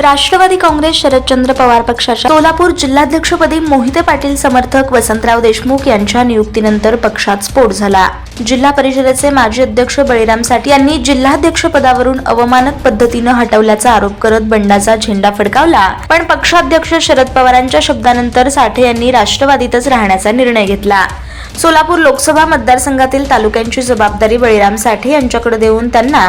राष्ट्रवादी काँग्रेस शरदचंद्र पवार पक्षाच्या सोलापूर जिल्हाध्यक्षपदी मोहिते पाटील समर्थक वसंतराव देशमुख यांच्या नियुक्तीनंतर पक्षात स्फोट झाला. जिल्हा परिषदेचे माजी अध्यक्ष बळीराम साठे यांनी जिल्हाध्यक्ष पदावरून अवमानक पद्धतीनं हटवल्याचा आरोप करत बंडाचा झेंडा फडकावला. पण पक्षाध्यक्ष शरद पवारांच्या शब्दानंतर साठे यांनी राष्ट्रवादीतच राहण्याचा निर्णय घेतला. सोलापूर लोकसभा मतदारसंघातील तालुक्यांची जबाबदारी बळीराम साठे यांच्याकडे देऊन त्यांना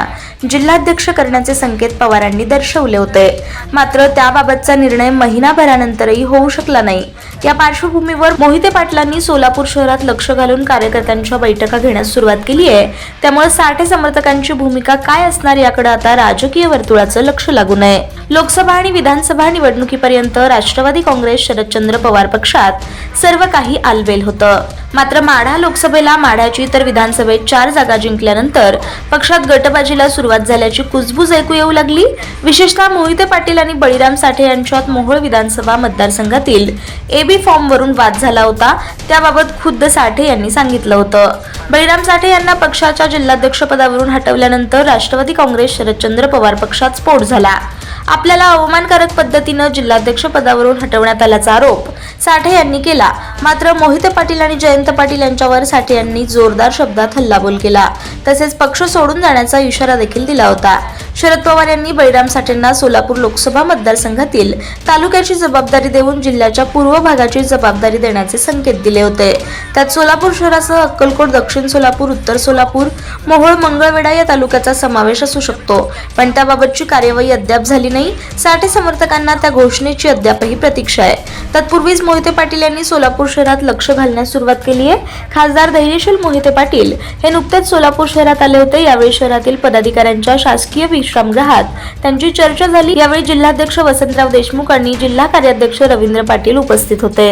जिल्हाध्यक्ष करण्याचे संकेत पवारांनी दर्शवले होते. मात्र त्याबाबतचा निर्णय महिनाभरानंतरही होऊ शकला नाही. या पार्श्वभूमीवर मोहिते पाटलांनी सोलापूर शहरात लक्ष घालून कार्यकर्त्यांच्या बैठका घेण्यास सुरुवात केली आहे. त्यामुळे साठे समर्थकांची भूमिका काय असणार याकडे आता राजकीय वर्तुळाचं लक्ष लागू नये. लोकसभा आणि विधानसभा निवडणुकीपर्यंत राष्ट्रवादी काँग्रेस शरदचंद्र पवार पक्षात सर्व काही आलबेल होतं. मात्र माढा लोकसभेला माढ्याची तर विधानसभेत चार जागा जिंकल्यानंतर पक्षात गटबाजीला सुरुवात झाल्याची कुजबूज ऐकू येऊ लागली. विशेषतः मोहिते पाटील आणि बळीराम साठे यांच्यात मोहोळ विधानसभा मतदारसंघातील एबी फॉर्मवरून वाद झाला होता त्याबाबत खुद्द साठे यांनी सांगितलं होतं. बळीराम साठे यांना पक्षाच्या जिल्हाध्यक्षपदावरून हटवल्यानंतर राष्ट्रवादी काँग्रेस शरदचंद्र पवार पक्षात स्फोट झाला. आपल्याला अवमानकारक पद्धतीनं जिल्हाध्यक्ष पदावरून हटवण्यात आल्याचा आरोप साठे यांनी केला. मात्र मोहित पाटील आणि जयंत पाटील यांच्यावर साठे यांनी जोरदार शब्दात हल्लाबोल केला. तसेच पक्ष सोडून जाण्याचा इशारा देखील दिला होता. शरद पवार यांनी बळीराम साठेंना सोलापूर लोकसभा मतदारसंघातील तालुक्याची जबाबदारी देऊन जिल्ह्याच्या पूर्व भागाची जबाबदारी देण्याचे संकेत दिले होते. त्यात सोलापूर शहरासह अक्कलकोट दक्षिण सोलापूर उत्तर सोलापूर मोहोळ मंगळवेढा या तालुक्याचा समावेश असू शकतो. पण त्याबाबतची कार्यवाही अद्याप झाली नाही. साठे समर्थकांना त्या घोषणेची अद्यापही प्रतीक्षा आहे. तत्पूर्वीच मोहिते पाटील यांनी सोलापूर शहरात लक्ष घालण्यास सुरुवात केली आहे. खासदार धैर्यशील मोहिते पाटील हे नुकतेच सोलापूर शहरात आले होते. यावेळी शहरातील पदाधिकाऱ्यांच्या शासकीय विश्रामगृहात त्यांची चर्चा झाली. यावेळी जिल्हाध्यक्ष वसंतराव देशमुख आणि जिल्हा कार्याध्यक्ष रवींद्र पाटील उपस्थित होते.